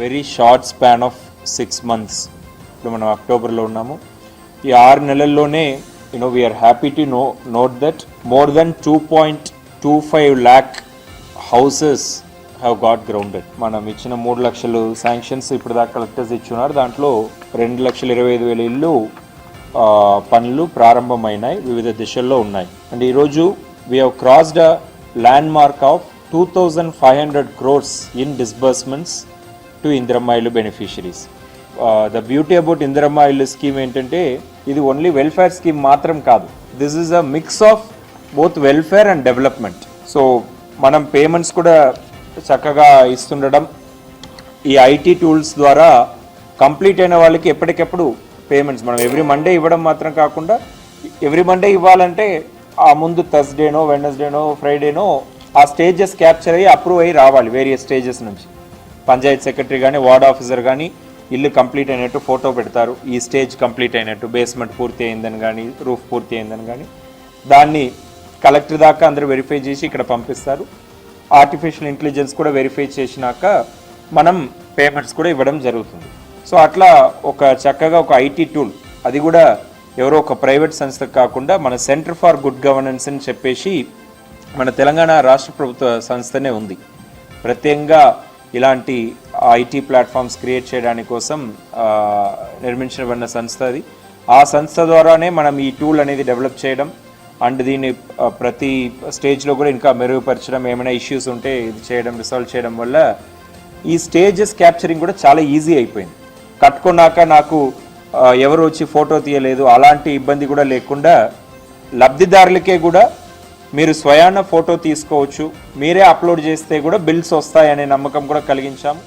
Very short span of six months ఇప్పుడు మనం అక్టోబర్లో ఉన్నాము. ఈ ఆరు నెలల్లోనే you know we are happy to know note that more than two point two five lakh houses have got grounded మనం ఇచ్చిన మూడు లక్షలు శాంక్షన్స్ ఇప్పుడు దాకా కలెక్టర్స్ ఇచ్చున్నారు. దాంట్లో రెండు లక్షల ఇరవై ఐదు వేల ఇల్లు పనులు ప్రారంభమైనాయి వివిధ దిశల్లో ఉన్నాయి. అండ్ ఈరోజు we have crossed a landmark of two thousand five hundred crores in disbursements to Indiramma ఇల్లు beneficiaries the beauty about Indiramma ఇల్లు స్కీమ్ ఏంటంటే ఇది ఓన్లీ వెల్ఫేర్ స్కీమ్ మాత్రం కాదు. This is a mix of both welfare and development so మనం payments కూడా చక్కగా ఇస్తుండడం ఈ ఐటీ టూల్స్ ద్వారా కంప్లీట్ అయిన వాళ్ళకి ఎప్పటికెప్పుడు పేమెంట్స్ మనం ఎవ్రీ మండే ఇవ్వడం మాత్రం కాకుండా ఎవ్రీ మండే ఇవ్వాలంటే ఆ ముందు థర్స్డేనో వెనస్డేనో ఫ్రైడేనో ఆ స్టేజెస్ క్యాప్చర్ అయ్యి అప్రూవ్ అయ్యి రావాలి వేరియస్ స్టేజెస్ నుంచి. పంచాయత్ సెక్రటరీ కానీ వార్డ్ ఆఫీసర్ కానీ ఇల్లు కంప్లీట్ అయినట్టు ఫోటో పెడతారు. ఈ స్టేజ్ కంప్లీట్ అయినట్టు బేస్మెంట్ పూర్తి అయిందని కానీ రూఫ్ పూర్తి అయిందని కానీ దాన్ని కలెక్టర్ దాకా అందరూ వెరిఫై చేసి ఇక్కడ పంపిస్తారు. ఆర్టిఫిషియల్ ఇంటెలిజెన్స్ కూడా వెరిఫై చేసినాక మనం పేమెంట్స్ కూడా ఇవ్వడం జరుగుతుంది. సో అట్లా ఒక చక్కగా ఒక ఐటీ టూల్ అది కూడా ఎవరో ఒక ప్రైవేట్ సంస్థ కాకుండా మన సెంటర్ ఫర్ గుడ్ గవర్నెన్స్ అని చెప్పేసి మన తెలంగాణ రాష్ట్ర ప్రభుత్వ సంస్థనే ఉంది. ప్రత్యేకంగా ఇలాంటి ఐటీ ప్లాట్ఫామ్స్ క్రియేట్ చేయడానికి కోసం నిర్మించబడిన సంస్థ అది. ఆ సంస్థ ద్వారానే మనం ఈ టూల్ అనేది డెవలప్ చేయడం అండ్ దీన్ని ప్రతి స్టేజ్లో కూడా ఇంకా మెరుగుపరచడం ఏమైనా ఇష్యూస్ ఉంటే ఇది చేయడం రిసాల్వ్ చేయడం వల్ల ఈ స్టేజెస్ క్యాప్చరింగ్ కూడా చాలా ఈజీ అయిపోయింది. కట్టుకున్నాక నాకు ఎవరు వచ్చి ఫోటో తీయలేదు అలాంటి ఇబ్బంది కూడా లేకుండా లబ్ధిదారులకే కూడా మీరు స్వయాన ఫోటో తీసుకోవచ్చు. మీరే అప్లోడ్ చేస్తే కూడా బిల్స్ వస్తాయనే నమ్మకం కూడా కలిగించాము